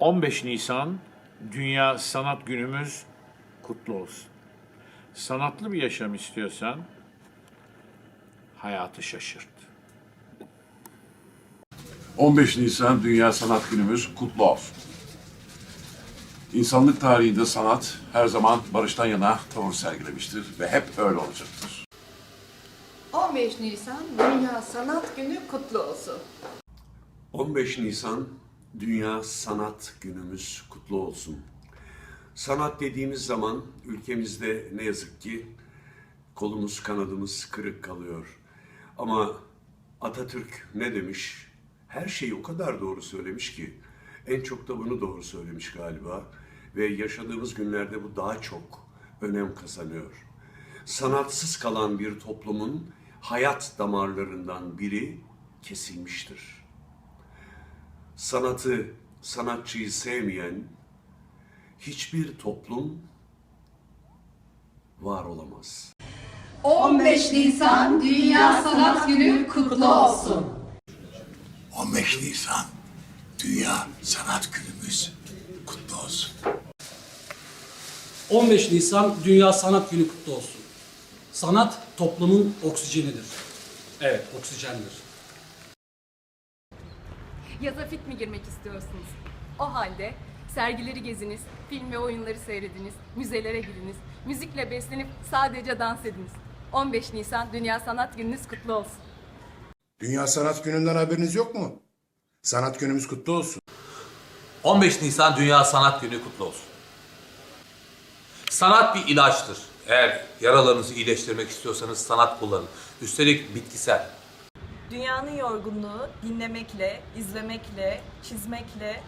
15 Nisan Dünya Sanat Günümüz kutlu olsun. Sanatlı bir yaşam istiyorsan hayatı şaşırt. 15 Nisan Dünya Sanat Günümüz kutlu olsun. İnsanlık tarihinde sanat her zaman barıştan yana tavır sergilemiştir ve hep öyle olacaktır. 15 Nisan Dünya Sanat Günü kutlu olsun. 15 Nisan Dünya Sanat Günümüz kutlu olsun. Sanat dediğimiz zaman ülkemizde ne yazık ki kolumuz kanadımız kırık kalıyor. Ama Atatürk ne demiş? Her şeyi o kadar doğru söylemiş ki en çok da bunu doğru söylemiş galiba ve yaşadığımız günlerde bu daha çok önem kazanıyor. Sanatsız kalan bir toplumun hayat damarlarından biri kesilmiştir sanatı, sanatçıyı sevmeyen hiçbir toplum var olamaz. 15 Nisan Dünya Sanat Günü kutlu olsun. 15 Nisan Dünya Sanat Günümüz kutlu olsun. 15 Nisan Dünya Sanat Günü kutlu olsun. Sanat toplumun oksijenidir. Evet, oksijendir. Yaza fit mi girmek istiyorsunuz? O halde sergileri geziniz, film ve oyunları seyrediniz, müzelere gidiniz, müzikle beslenip sadece dans ediniz. 15 Nisan Dünya Sanat Gününüz kutlu olsun. Dünya Sanat Günü'nden haberiniz yok mu? Sanat günümüz kutlu olsun. 15 Nisan Dünya Sanat Günü kutlu olsun. Sanat bir ilaçtır. Eğer yaralarınızı iyileştirmek istiyorsanız sanat kullanın. Üstelik bitkisel. Dünyanın yorgunluğu dinlemekle, izlemekle, çizmekle,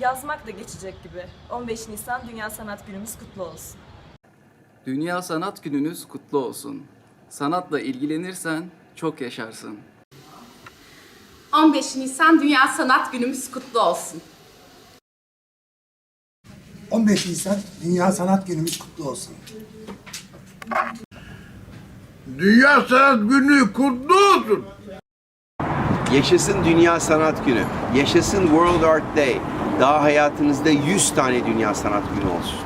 yazmakla geçecek gibi. 15 Nisan Dünya Sanat Günümüz kutlu olsun. Dünya Sanat Gününüz kutlu olsun. Sanatla ilgilenirsen çok yaşarsın. 15 Nisan Dünya Sanat Günümüz kutlu olsun. 15 Nisan Dünya Sanat Günümüz kutlu olsun. Dünya Sanat Günü kutlu olsun. Yaşasın Dünya Sanat Günü. Yaşasın World Art Day. Daha hayatınızda 100 tane Dünya Sanat Günü olsun.